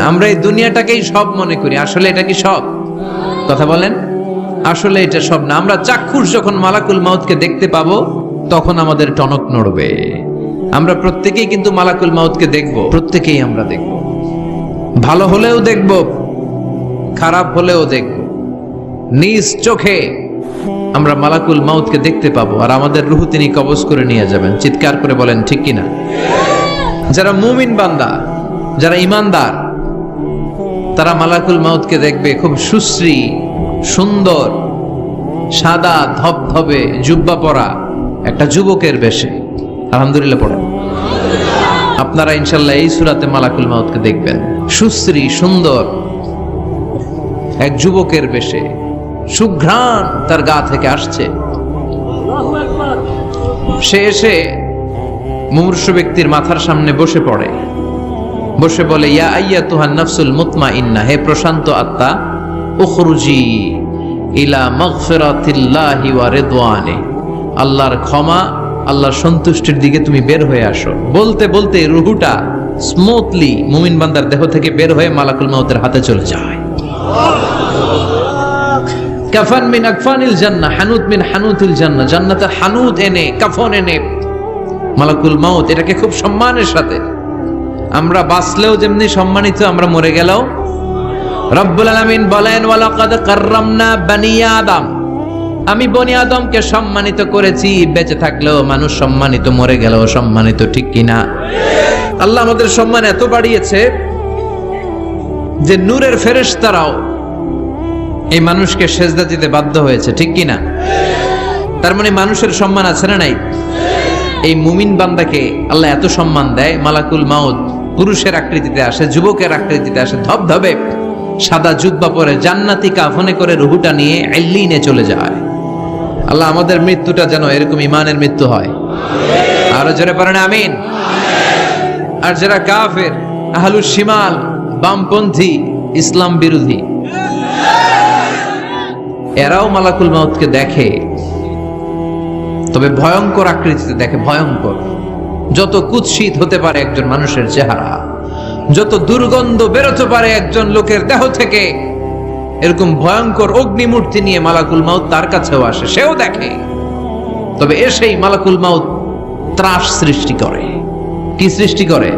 আমরা এই দুনিয়াটাকেই সব মনে করি। আসলে এটা কি সব? কথা বলেন। আসলে এটা সব না। আমরা চাক্ষুষ যখন মালাকুল মাউতকে দেখতে পাবো, তখন আমাদের টনক নড়বে। আমরা প্রত্যেকেই কিন্তু মালাকুল মাউতকে দেখব। প্রত্যেকেই আমরা দেখব। ভালো হলেও দেখব, খারাপ হলেও দেখব। নিজ চোখে আমরা মালাকুল মাউতকে দেখতে পাবো। আর আমাদের রুহু তিনি কবজ করে নিয়ে যাবেন। চিৎকার করে বলেন, ঠিক কিনা? যারা মুমিন বান্দা, যারা ইমানদার তারা মালাকুল মাউতকে দেখবে খুব সুশ্রী, সুন্দর, সাদা, ধবধবে, জুব্বা পরা একটা যুবকের বেশে। আলহামদুলিল্লাহ পড়েন আপনারা ইনশাল্লাহ এই সুরাতে মালাকুল মাউতকে দেখবেন। সুশ্রী, সুন্দর, এক যুবকের বেশে। সুঘ্রাণ তার গা থেকে আসছে। সে এসে মুমূর্ষ ব্যক্তির মাথার সামনে বসে পড়ে। বসে বলে, ইয়া আইয়া তুহান নাফসুল মুতমা ইন্না হে প্রশান্ত আত্মা, উখরুজি ইলা মাগফিরাতিল্লাহি ওয়া রিদওয়ানে। আল্লাহর ক্ষমা, আল্লাহর সন্তুষ্টির দিকে তুমি বের হয়ে আসো। বলতে বলতে রুহুটা স্মুথলি মুমিন বান্দার দেহ থেকে বের হয়ে মালাকুল মাউতের হাতে চলে যায়। কাফান মিন আকফানিল জান্নাহ হানুত মিন হানুতিল জান্নাহ। জান্নাতে হানুত এনে, কাফন এনে মালাকুল মাউত, এটাকে খুব সম্মানের সাথে আমরা বাঁচলেও যেমনি সম্মানিত, আমরা মরে গেলেও। রব্বুল আলামিন বলেন, ওয়ালাকাদ কাররামনা বানি আদম। আমি বনি আদমকে সম্মানিত করেছি, বেঁচে থাকলেও মানুষ সম্মানিত, মরে গেলেও সম্মানিত, ঠিক কিনা? আল্লাহ আমাদের সম্মান এত বাড়িয়েছে যে নূরের ফেরেশতারাও এই মানুষকে সেজদা দিতে বাধ্য হয়েছে, ঠিক কিনা? তার মানে মানুষের সম্মান আছে না নাই? এই মুমিন বান্দাকে আল্লাহ এত সম্মান দেয়, মালাকুল মাউদ পুরুষের আকৃতিতে আসে, যুবকের আকৃতিতে আসে, ধবধবে সাদা জুব্বা পরে জান্নাতি কাফনে করে রুহুটা নিয়ে এল্লিনে চলে যায়। আল্লাহ আমাদের মৃত্যুটা যেন এরকম ইমানের মৃত্যু হয়। আরও জোরে পারেন আমিন। আর যারা কাফের, আহলুস শিমাল, বামপন্থী, ইসলাম বিরোধী, এরাও মালাকুল মাউতকে দেখে, তবে ভয়ঙ্কর আকৃতিতে দেখে, ভয়ঙ্কর। যত কুৎসিত হতে পারে একজন মানুষের চেহারা, যত দুর্গন্ধ বেরোতে পারে একজন লোকের দেহ থেকে, এরকম ভয়ঙ্কর অগ্নিমূর্তি নিয়ে মালাকুল মাউত তার কাছেও আসে, সেও দেখে। তবে এসেই মালাকুল মাউত ত্রাস সৃষ্টি করে। কি সৃষ্টি করে?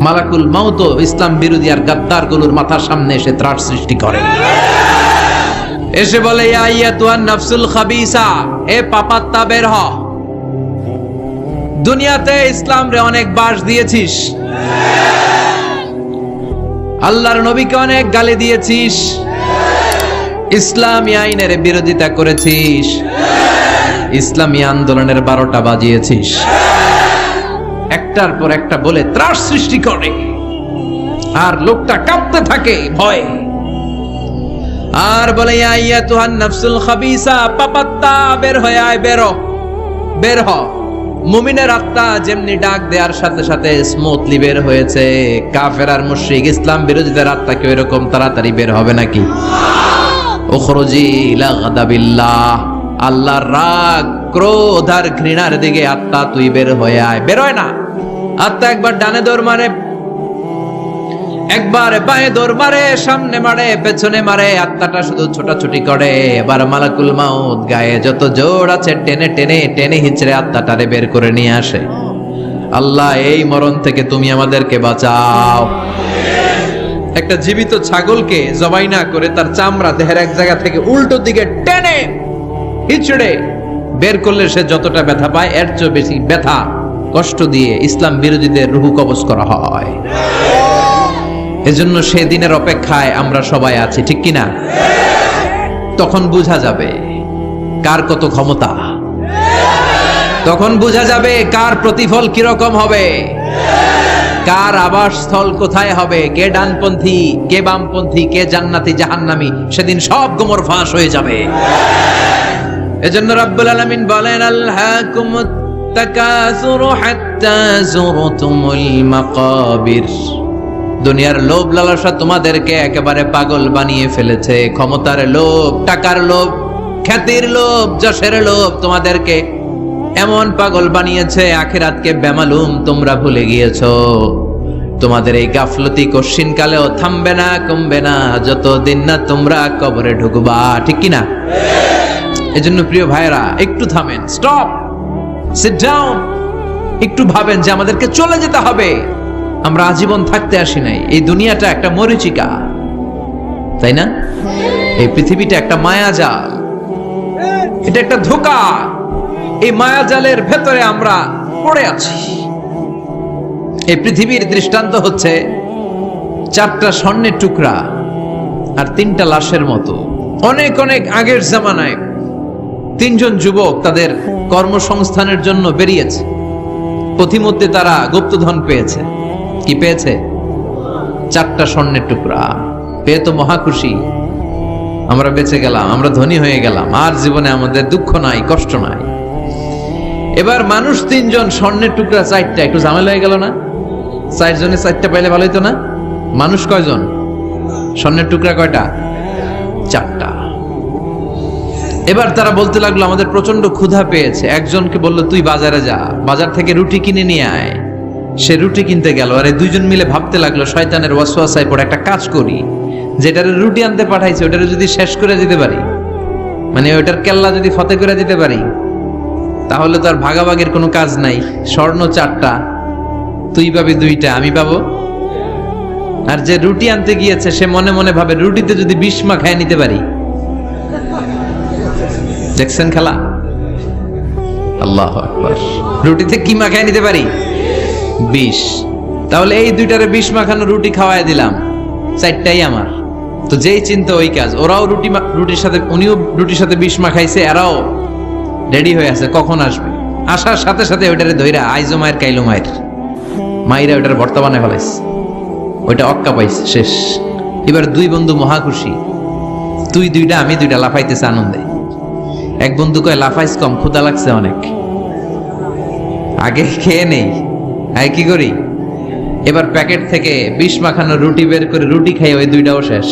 মালাকুল মাউত ইসলাম বিরোধী আর গাদ্দারগুলোর মাথার সামনে এসে ত্রাস সৃষ্টি করে। এসে বলে, ইয়া ইয়া তুয়ান নাফসুল খাবিসা, এ পাপাত্তা বের হ। দুনিয়াতে ইসলাম রে অনেক বাস দিয়েছিস। আল্লাহর নবীকে অনেক গালি দিয়েছিস। ইসলামী আইনের বিরোধিতা করেছিস। ইসলামী আন্দোলনের বারোটা বাজিয়েছিস। একটার পর একটা বলে ত্রাস সৃষ্টি করে। আর লোকটা কাঁপতে থাকে ভয়ে। আর বলে, ইয়া ইয়া তুহান নাফসুল খাবিসা, পাপাত্তা, বের হয়ে আয়, বেরো বের হ। মুমিনের আত্মা যেমনি ডাক দেওয়ার সাথে সাথে স্মুথলি বের হয়েছে। কাফের আর মুশরিক, ইসলাম বিরোধীদের আত্মা কেউ এরকম তাড়াতাড়ি বের হবে নাকি? আল্লাহ রাগ, ক্রোধ আর ঘৃণার দিকে আত্মা তুই বের হয়ে আয়। বেরোয় না। আত্মা একবার ডানে দৌড় মারে একবার বায়ে দৌড় মারে, সামনে মারে, পেছনে মারে, আত্মাটা শুধু ছোটাছুটি করে। এবার মালাকুল মাউত গায়ে যত জোর আছে, টেনে টেনে টেনে হিচড়ে আত্মাটারে বের করে নিয়ে আসে। আল্লাহ, এই মরণ থেকে তুমি আমাদেরকে বাঁচাও। একটা জীবিত ছাগলকে জবাই না করে তার চামড়া দেহের এক জায়গা থেকে উল্টো দিকে টেনে হিচড়ে বের করলে সে যতটা ব্যথা পায়, এর চেয়ে বেশি ব্যথা, কষ্ট দিয়ে ইসলাম বিরোধীদের রুহু কবজ করা হয়। এজন্য সেদিনের অপেক্ষায় আমরা সবাই আছি, ঠিক কিনা? তখন বোঝা যাবে কার কত ক্ষমতা। তখন বোঝা যাবে কার প্রতিফল কীরকম হবে। কার আবাসস্থল কোথায় হবে, কে ডানপন্থী, কে বামপন্থী, কে জান্নাতি, জাহান্নামি, সেদিন সব গোমর ফাঁস হয়ে যাবে। এজন্য রাব্বুল আলামিন বলেন আল্লাহ তাকাসুরু হাত্তা মাকাবির। দুনিয়ার লোভ লালসা তোমাদেরকে একেবারে পাগল বানিয়ে ফেলেছে। ক্ষমতার লোভ, টাকার লোভ, খ্যাতির লোভ, যশের লোভ তোমাদেরকে এমন পাগল বানিয়েছে, আখিরাতকে বেমালুম তোমরা ভুলে গিয়েছ। তোমাদের এই গাফলতি কশিন কালেও থামবে না, কমবে না, যতদিন না তোমরা কবরে ঢুকবা। ঠিক কি না? এজন্য প্রিয় ভাইরা একটু থামেন, স্টপ সিট ডাউন একটু ভাবেন যে আমাদেরকে চলে যেতে হবে। আমরা আজীবন থাকতে আসি নাই। এই দুনিয়াটা একটা মরিচিকা, তাই না? এই পৃথিবীটা একটা মায়াজাল, এটা একটা ধোকা। এই মায়াজালের ভেতরে আমরা পড়ে আছি। এই পৃথিবীর দৃষ্টান্ত হচ্ছে চারটা স্বর্ণের টুকরা আর তিনটা লাশের মতো। অনেক অনেক আগের জামানায় তিনজন যুবক তাদের কর্মসংস্থানের জন্য বেরিয়েছে। পথিমধ্যে তারা গুপ্তধন পেয়েছে। কি পেয়েছে? চারটা স্বর্ণের টুকরা। পেয়ে তো মহা খুশি। আমরা বেঁচে গেলাম, আমরা ধনী হয়ে গেলাম। আর জীবনে আমাদের দুঃখ নাই, কষ্ট নাই। এবার মানুষ তিনজন স্বর্ণের টুকরা চারটা। একটু ঝামেলা হয়ে গেল না? চারজনে চারটা পাইলে ভালো হইতো না? মানুষ কয়জন? স্বর্ণের টুকরা কয়টা? চারটা। এবার তারা বলতে লাগল, আমাদের প্রচণ্ড ক্ষুধা পেয়েছে। একজনকে বলল, তুই বাজারে যা। বাজার থেকে রুটি কিনে নিয়ে আয়। সে রুটি কিনতে গেল। আরে দুইজন মিলে ভাবতে লাগল, শয়তানের ওয়াসওয়াসায় পড়ে একটা কাজ করি। যেটারে রুটি আনতে পাঠাইছে, ওটারে যদি শেষ করে দিতে পারি মানে ওটার কেল্লা যদি ফতে করে দিতে পারি, তাহলে তো আর ভাগাভাগের কোনো কাজ নাই। স্বর্ণ চারটা, তুই পাবি দুইটা, আমি পাবো। আর যে রুটি আনতে গিয়েছে, সে মনে মনে ভাবে, রুটিতে যদি বিষ মাখায় নিতে পারি। দেখছেন খেলা? আল্লাহ রুটিতে কি মাখায় নিতে পারি? বিষ। তাহলে এই দুইটারে বিষ মাখানো রুটি খাওয়াই দিলাম। চারটাই আমার। তো যেই চিন্তা ওই কাজ। ওরাও রুটি রুটির সাথে উনিও রুটির সাথে বিষ মাখাইছে, এরাও রেডি হয়ে আছে, কখন আসবে? আসার সাথে সাথে ওইটারে ধইরা আইজো মায়ের, কাইলো মায়ের। মাইরা ওইটার ভর্তা বানায় ওইটা অক্কা পাইছে, শেষ। এবার দুই বন্ধু মহা খুশি। তুই দুইটা, আমি দুইটা লাফাইতেছে আনন্দে। এক বন্ধু কয় লাফাইস কম ক্ষুদা লাগছে অনেক। আগে খেয়ে নেই। আগে কি করি? এবার প্যাকেট থেকে বিষ মাখানো রুটি বের করে রুটি খাই, ওই দুইটাও শেষ।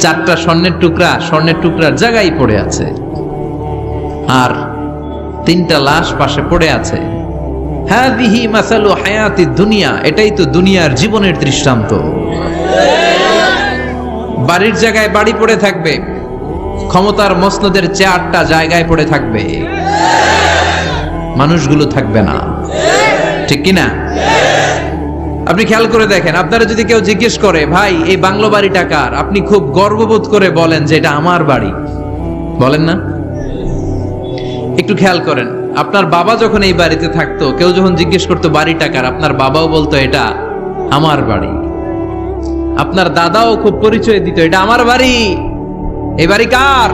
চারটা স্বর্ণের টুকরা, স্বর্ণের টুকরার জায়গায় পড়ে আছে। আর তিনটা লাশ পাশে পড়ে আছে। হাদিহি মাসালু হায়াতি দুনিয়া, এটাই তো দুনিয়ার জীবনের দৃষ্টান্ত। বাড়ির জায়গায় বাড়ি পড়ে থাকবে, ক্ষমতার মসনদের চারটা জায়গায় পড়ে থাকবে। মানুষগুলো থাকবে না। ঠিক কি না আপনি খেয়াল করে দেখেন, আপনারা যদি কেউ জিজ্ঞেস করে, ভাই, এই বাংলো বাড়িটা কার? আপনি খুব গর্ববোধ করে বলেন যে এটা আমার বাড়ি। বলেন না? একটু খেয়াল করেন, আপনার বাবা যখন এই বাড়িতে থাকতো, কেউ যখন জিজ্ঞেস করতো, বাড়িটা কার? আপনার বাবাও বলতো, এটা আমার বাড়ি। আপনার দাদাও খুব পরিচয় দিত, এটা আমার বাড়ি। এই বাড়ি কার?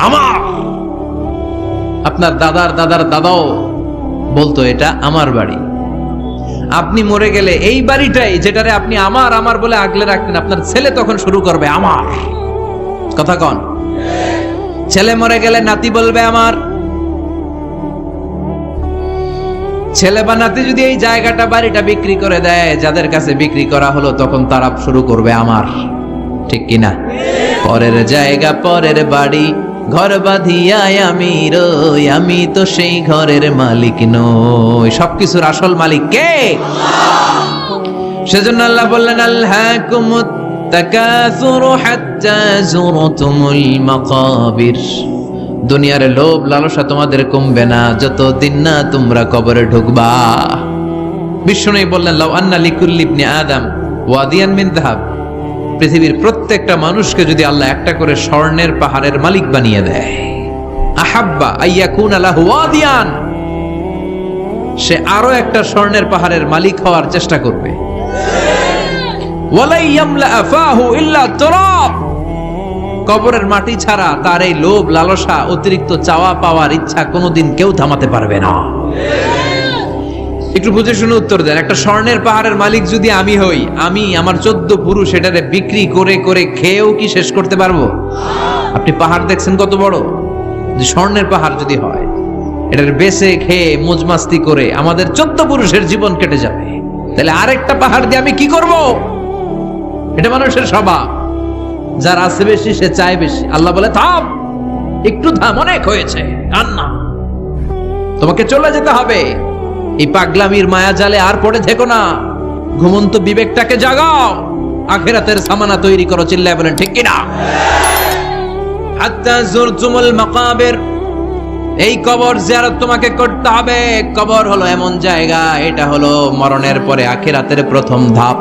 আমার। আপনার দাদার দাদার দাদাও বলতো, এটা আমার বাড়ি। আপনি মরে গেলে এই বাড়িটাই যেটারে আপনি আমার আমার বলে আগলে রাখতেন আপনার ছেলে তখন শুরু করবে আমার। কথা কন। ছেলে মরে গেলে নাতি বলবে আমার। ছেলে বা নাতি যদি এই জায়গাটা, বাড়িটা বিক্রি করে দেয়, যাদের কাছে বিক্রি করা হলো, তখন তারা শুরু করবে আমার। ঠিক কিনা? পরের জায়গা, পরের বাড়ি। ঘর বাঁধিয়ায় আমি রই, আমি তো সেই ঘরের মালিক নই। সবকিছুর আসল মালিক কে? সেজন্য আল্লাহ বললেন আল্লাহ তাকাসুরু হাত্তা জুরতুমুল মাকাবির। দুনিয়ার লোভ লালসা তোমাদের কমবে না, যতদিন না তোমরা কবরে ঢুকবা। বিষ্ণু বললেন, লাউ আন্না লিকুল্লি ইবনে আদম ওয়াদিয়ান মিন যাহাব। পৃথিবীর প্রত্যেকটা মানুষকে যদি আল্লাহ একটা করে স্বর্ণের পাহাড়ের মালিক বানিয়ে দেয়। সে আরও একটা স্বর্ণের পাহাড়ের মালিক হওয়ার চেষ্টা করবে। কবরের মাটি ছাড়া তার এই লোভ, লালসা, অতিরিক্ত চাওয়া পাওয়ার ইচ্ছা কোনোদিন কেউ থামাতে পারবে না। একটু বুঝে শুনে উত্তর দেন। একটা স্বর্ণের পাহাড়ের মালিক যদি আমি হই, আমি আমার চোদ্দ পুরুষ এটারে বিক্রি করে করে খেয়েও কি শেষ করতে পারব? আপনি পাহাড় দেখছেন কত বড়? স্বর্ণের পাহাড় যদি হয়, এটার বেছে খেয়ে, মজমাস্তি করে আমাদের চোদ্দ পুরুষের জীবন কেটে যাবে। তাহলে আরেকটা পাহাড় দিয়ে আমি কি করব? এটা মানুষের স্বভাব। যার আছে বেশি, সে চায় বেশি। আল্লাহ বলে, থাম! একটু থাম, অনেক হয়েছে। কান্না। তোমাকে চলে যেতে হবে। এই পাগলামির মায়া জালে আর পড়ে থেকো না। ঘুমন্ত বিবেকটাকে জাগাও। আখেরাতের সামানা তৈরি করো চিল্লায় বলেন ঠিক কিনা? মাকাবির। এই কবর জিয়ারত তোমাকে করতে হবে। কবর হলো এমন জায়গা, এটা হলো মরণের পরে আখেরাতের প্রথম ধাপ।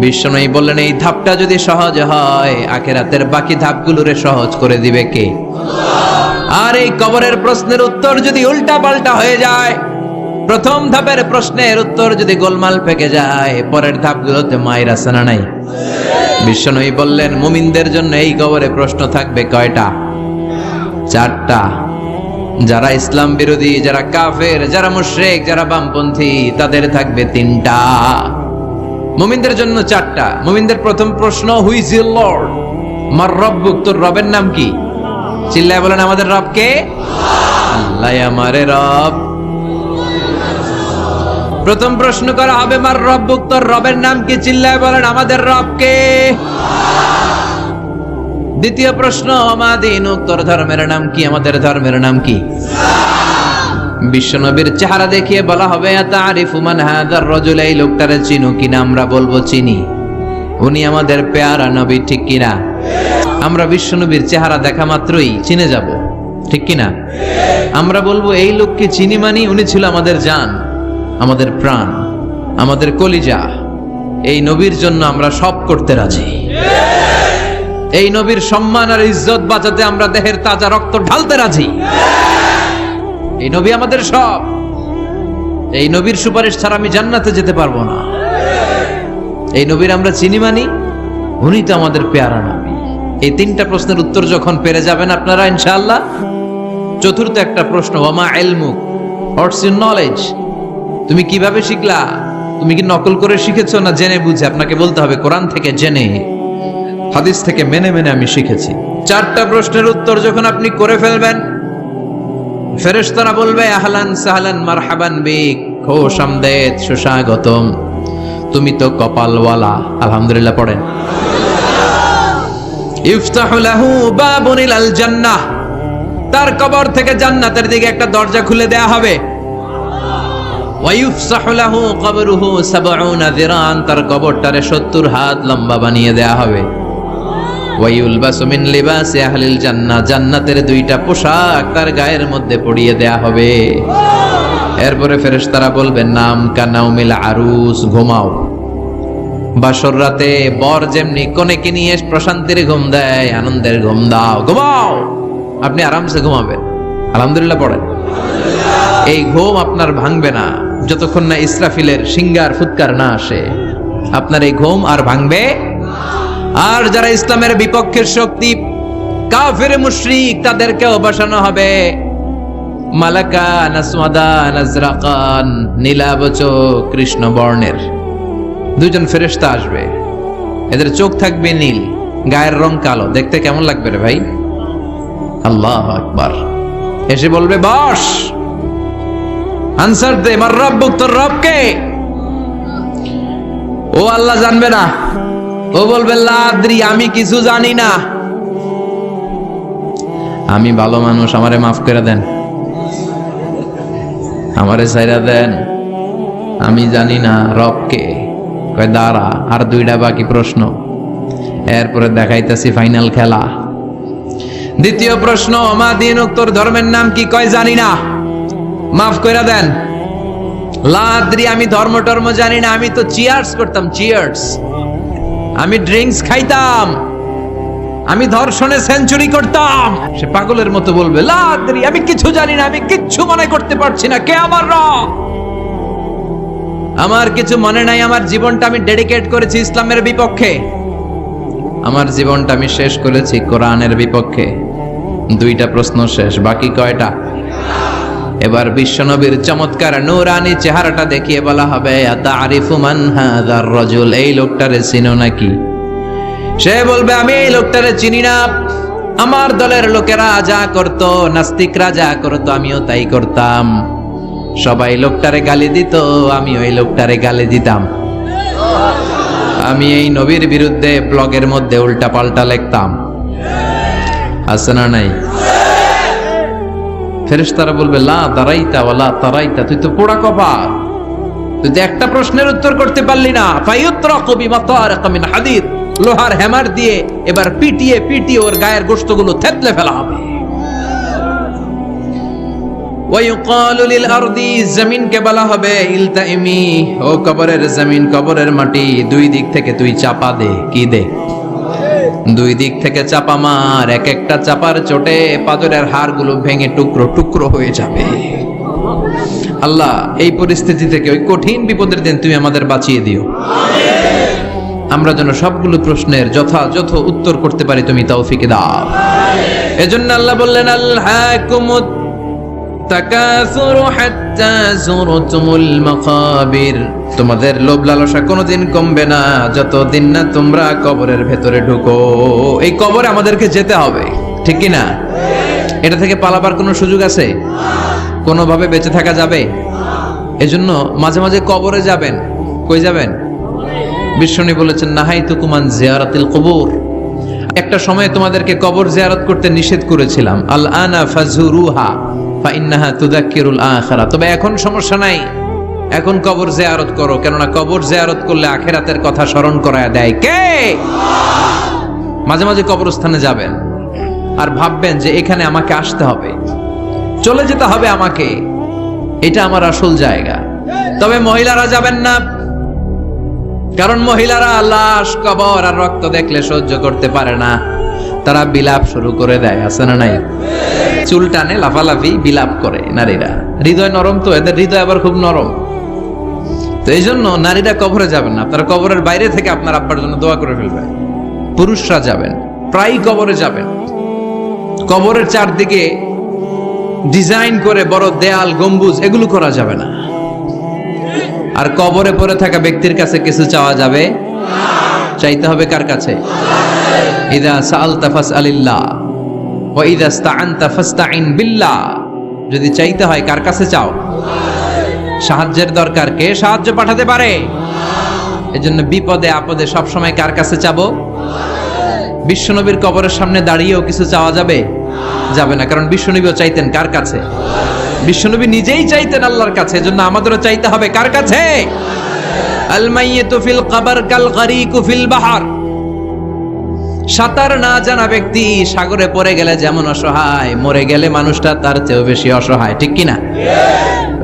বিষ্ণুই বললেন, এই ধাপটা যদি সহজ হয়, আখেরাতের বাকি ধাপগুলোরে সহজ করে দিবে কে? আর এই কবরের প্রশ্নের উত্তর যদি উল্টা পাল্টা হয়ে যায় প্রথম ধাপের প্রশ্নের উত্তর যদি গোলমাল পেকে যায়, পরের ধাপগুলোতে মায়ের আসে না নাই। বিষ্ণুই বললেন, মুমিনদের জন্য এই কবরে প্রশ্ন থাকবে কয়টা? চারটা। যারা ইসলাম বিরোধী, যারা কাফের, যারা মুশরিক, যারা বামপন্থী, তাদের থাকবে তিনটা। মুমিনদের জন্য চারটা। মুমিনদের প্রথম প্রশ্ন হুইজ ইউর লর্ড মার রব্বুক তোর রবের নাম কি? চিল্লায় বলেন, আমাদের রব কে? আল্লাহ, আমারে রব। প্রথম প্রশ্ন করা হবে, মার রব্বুক তোর রবের নাম কি? চিল্লায় বলেন, আমাদের রবকে দ্বিতীয় প্রশ্ন আমাদিন তোর ধর্মের নাম কি? আমাদের ধর্মের নাম কি? বিশ্বনবীর চেহারা দেখিয়ে বলা হবে তারিফু মান হাদার রজুল? এই লোকটারে চিনু কিনা আমরা বলব, চিনি। উনি আমাদের পেয়ারা নবী, ঠিক কিনা আমরা বিশ্বনবীর চেহারা দেখা মাত্রই চিনে যাব, ঠিক কিনা আমরা বলব, এই লোককে চিনি মানি, উনি ছিল আমাদের জান। আমাদের প্রাণ, আমাদের কলিজা, এই নবীর জন্য আমরা সব করতে রাজি। এই নবীর সম্মান আর ইজ্জত বাঁচাতে আমরা দেহের তাজা রক্ত ঢালতে রাজি। এই নবী আমাদের সব। এই নবীর সুপারিশ ছাড়া আমি জান্নাতে যেতে পারব না। এই নবীর আমরা চিনি মানি, উনি তো আমাদের পেয়ারা নবী। এই তিনটা প্রশ্নের উত্তর যখন পেরে যাবেন আপনারা, ইনশাআল্লাহ। চতুর্থ একটা প্রশ্ন ওমা এলমুক হোয়াটস ইউর নলেজ তুমি কীভাবে শিখলা? তুমি কি নকল করে শিখেছো না জেনে বুঝে? আপনাকে বলতে হবে, কোরআন থেকে জেনে, হাদিস থেকে মেনে মেনে আমি শিখেছি। চারটা প্রশ্নের উত্তর যখন আপনি করে ফেলবেন, ফেরেশতারা বলবে, আহলান সাহলান মারহাবান বিক, খোশ আমদেদ, সুস্বাগতম। তুমি তো কপালওয়ালা, আলহামদুলিল্লাহ পড়েন। ইফতাহু লাহু বাবুন ইলাল জান্নাহ, তার কবর থেকে জান্নাতের দিকে একটা দরজা খুলে দেয়া হবে। ওয়ায়ুফসাহু লাহু কবরুহু সাবউনা যিরান তার কবরটারে 70 হাত লম্বা বানিয়ে দেয়া হবে। ওয়াইউলবাসু মিন লিবাসি আহলিল জান্নাহ, জান্নাতের দুইটা পোশাক তার গায়ের মধ্যে পরিয়ে দেয়া হবে। এরপরে ফেরেশতারা বলবেন, নাম কানাউমিল আরুস, ঘুমাও। বাসর রাতে বর যেমনি কনেকে নিয়ে প্রশান্তির ঘুম দেয়, আনন্দের ঘুম দাও। ঘুমাও! আপনি আরামসে ঘুমাবেন। আলহামদুলিল্লাহ পড়েন। এই ঘুম আপনার ভাঙবে না। যতক্ষণ না ইসরাফিলের সিঙ্গার ফুৎকার না আসে, আপনার এই ঘুম আর ভাঙবে? আর যারা ইসলামের বিপক্ষের শক্তি, কাফের মুশরিক, তাদেরকেও বসানো হবে। মালাকা নাসমাদা নাজরাকান নীলাবচ কৃষ্ণ বর্ণের। দুজন ফেরেশতা আসবে। এদের চোখ থাকবে নীল, গায়ের রং কালো। দেখতে কেমন লাগবে রে ভাই? আল্লাহ আকবার। এসে বলবে, বস! আনসার দে, মার রব্বুক তোর রবকে। ও আল্লাহ জানবে না। ও বলবে, লাদ্রি, আমি কিছু জানি না। আমি ভালো মানুষ, আমারে মাফ করে দেন। আমারে সাইরা দেন। আমি জানি না রবকে। কয়, দাঁড়া, আর দুইটা বাকি প্রশ্ন। এরপরে দেখাইতেছি ফাইনাল খেলা। দ্বিতীয় প্রশ্ন আমাদিন উত্তর ধর্মের নাম কি? কয়, জানি না। মাফ করে দেন। লাদ্রি, আমি ধর্ম টর্ম জানি না, আমি তো চিয়ার্স করতাম চিয়ার্স আমি ড্রিঙ্কস খাইতাম। আমি ধর্ষণে সেঞ্চুরি করতাম। সে পাগলের মতো বলবে, লাদ্রি, আমি কিছু জানি না, আমি কিচ্ছু মনে করতে পারছি না, কে আমার রব? আমার কিছু মনে নাই, আমার জীবনটা আমি ডেডিকেট করেছি ইসলামের বিপক্ষে। আমার জীবনটা আমি শেষ করেছি কোরআনের বিপক্ষে। দুইটা প্রশ্ন শেষ, বাকি কয়টা? এবার বিশ্বনবীর চমৎকার নূরানি চেহারাটা দেখিয়ে বলা হবে আরিফু মান হাদার রজুল? এই লোকটারে চিনো নাকি? সে বলবে, আমি এই লোকটারে চিনি না। আমার দলের লোকেরা যা করত, নাস্তিকরা যা করতো, আমিও তাই করতাম। সবাই লোকটারে গালি দিত, আমি ওই লোকটারে গালি দিতাম। আমি এই নবীর বিরুদ্ধে ব্লগের মধ্যে উল্টা পাল্টা লিখতাম। আছে না নাই? ফেরেশতারা বলবে, লা দারাইতা ওয়ালা তারাইতা তুই তো পোড়া কপাল। তুই তো একটা প্রশ্নের উত্তর করতে পারলি না। ফায়ুত্রাকু বিমা তারাকা মিন হাদিদ। লোহার হ্যামার দিয়ে এবার পিটিয়ে পিটিয়ে ওর গায়ের গোশতগুলো থেতলে ফেলা হবে। জমিনকে বলা হবে ইলতাইমি ও কবরের জমিন, কবরের মাটি, দুই দিক থেকে তুই চাপা দে, কি দে? দুই দিক থেকে চাপা মার, এক একটা চাপার চোটে পাজরের হাড়গুলো ভেঙে টুকরো টুকরো হয়ে যাবে। আল্লাহ, এই পরিস্থিতি থেকে ওই কঠিন বিপদের দিন তুমি আমাদের বাঁচিয়ে দিও। আমরা যেন সবগুলো প্রশ্নের যথাযথ উত্তর করতে পারি, তুমি তৌফিকে দাও। এজন্য আল্লাহ বললেন আল্লাহ তোমাদের লোভ লালসা কোনোদিন কমবে না, যতদিন না তোমরা কবরের ভেতরে ঢুকো। এই কবরে আমাদেরকে যেতে হবে, ঠিক না এটা থেকে পালাবার কোনো সুযোগ আছে? কোনোভাবে বেঁচে থাকা যাবে? এজন্য মাঝে মাঝে কবরে যাবেন। কই যাবেন? বিশ্বনী বলেছেন নাহাই তুকুমান জিয়ারাতিল কবর। একটা সময়ে তোমাদেরকে কবর জিয়ারত করতে নিষেধ করেছিলাম। আল আনা ফাজুরুহা। তবে এখন সমস্যা নাই। এখন কবর জিয়ারত করো, কেননা কবর জিয়ারত করলে আখেরাতের কথা স্মরণ করায় দেয়। কে? মাঝে মাঝে কবরস্থানে যাবেন আর ভাববেন যে এখানে আমাকে আসতে হবে। চলে যেতে হবে আমাকে। এটা আমার আসল জায়গা। তবে মহিলারা যাবেন না। কারণ মহিলারা লাশ, কবর আর রক্ত দেখলে সহ্য করতে পারে না। তারা বিলাপ শুরু করে দেয়, আছে না নাই? চুল টানে, লাফালাফি, বিলাপ করে নারীরা। হৃদয় নরম তো, এদের হৃদয় আবার খুব নরম। তো এই জন্য নারীরা কবরে যাবেন না। আপনারা কবরের বাইরে থেকে আপনার আব্বার জন্য দোয়া করে ফেলবেন। পুরুষরা যাবেন প্রায় কবরে যাবেন। কবরের চারদিকে ডিজাইন করে বড় দেয়াল, গম্বুজ, এগুলো করা যাবে না। আর কবরে পড়ে থাকা ব্যক্তির কাছে কিছু চাওয়া যাবে? চাইতে হবে কার কাছে? যদি চাইতে হয় কার কাছে চাও? সাহায্যের দরকার কে সাহায্য পাঠাতে পারে? এজন্য বিপদে আপদে সব সময় কার কাছে চাবো? বিশ্বনবীর কবরের সামনে দাঁড়িয়েও কিছু চাওয়া যাবে? যাবে না, কারণ বিশ্বনবীও চাইতেন কার কাছে? বিশ্বনবী নিজেই চাইতেন আল্লাহর কাছে, এজন্য আমাদেরও চাইতে হবে কার কাছে? আল মাইয়িতু ফিল কবর কাল গরিকু ফিল বাহার সাঁতার না জানা ব্যক্তি সাগরে পড়ে গেলে যেমন অসহায়, মরে গেলে মানুষটা তার চেয়েও বেশি অসহায়, ঠিক কি না?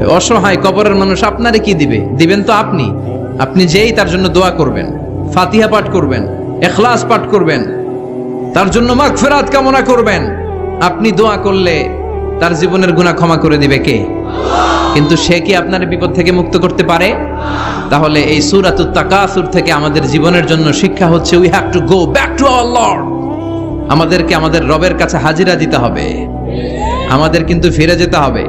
অসহায় কবরের মানুষ আপনারে কি দিবে? দিবেন তো আপনি। আপনি যেই তার জন্য দোয়া করবেন, ফাতিহা পাঠ করবেন, এখলাস পাঠ করবেন, তার জন্য মাগফিরাত কামনা করবেন। আপনি দোয়া করলে তার জীবনের গুনাহ ক্ষমা করে দিবে কে? কিন্তু সে কি আপনার বিপদ থেকে মুক্ত করতে পারে? তাহলে এই সূরাতুত তাকাসুর থেকে আমাদের জীবনের জন্য শিক্ষা হচ্ছে we have to go back to our lord আমাদেরকে আমাদের রবের কাছে হাজিরা দিতে হবে। আমাদের কিন্তু ফিরে যেতে হবে।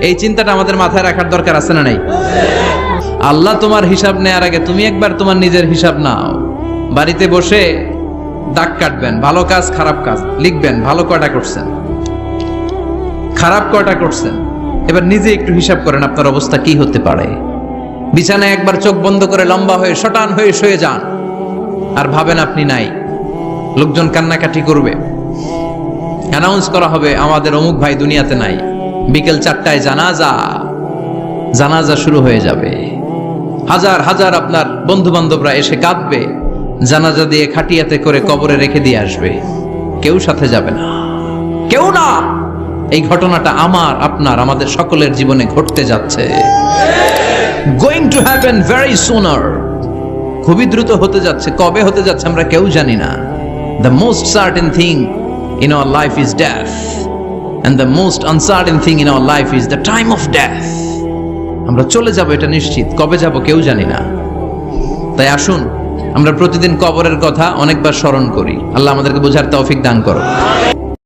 এই চিন্তাটা আমাদের মাথায় রাখার দরকার আছে না নাই? আল্লাহ তোমার হিসাব নেয়ার আগে তুমি একবার তোমার নিজের হিসাব নাও। বাড়িতে বসে দাগ কাটবেন, ভালো কাজ, খারাপ কাজ, লিখবেন, ভালো কয়টা করছেন? খারাপ কয়টা করছেন? এবার নিজে একটু হিসাব করেন আপনার অবস্থা কি হতে পারে। বিছানায় একবার চোখ বন্ধ করে লম্বা হয়ে শটান হয়ে শুয়ে যান। আর ভাবেন আপনি নাই, লোকজন কান্নাকাটি করবে। অ্যানাউন্স করা হবে, আমাদের অমুক ভাই দুনিয়াতে নাই। বিকেল চারটায় জানাজা জানাজা শুরু হয়ে যাবে। হাজার হাজার আপনার বন্ধু বান্ধবরা এসে কাঁদবে, জানাজা দিয়ে খাটিয়াতে করে কবরে রেখে দিয়ে আসবে। কেউ সাথে যাবে না। কেউ না! এই ঘটনাটা আমার, আপনার, আমাদের সকলের জীবনে ঘটতে যাচ্ছে। Going to happen very sooner খুবই দ্রুত হতে যাচ্ছে, কবে হতে যাচ্ছে আমরা কেউ জানি না। The most certain thing in our life is death and the most uncertain thing in our life is the time of death আমরা চলে যাব, এটা নিশ্চিত, কবে যাব কেউ জানি না। তাই আসুন, আমরা প্রতিদিন কবরের কথা অনেকবার স্মরণ করি। আল্লাহ আমাদেরকে বোঝার তৌফিক দান করো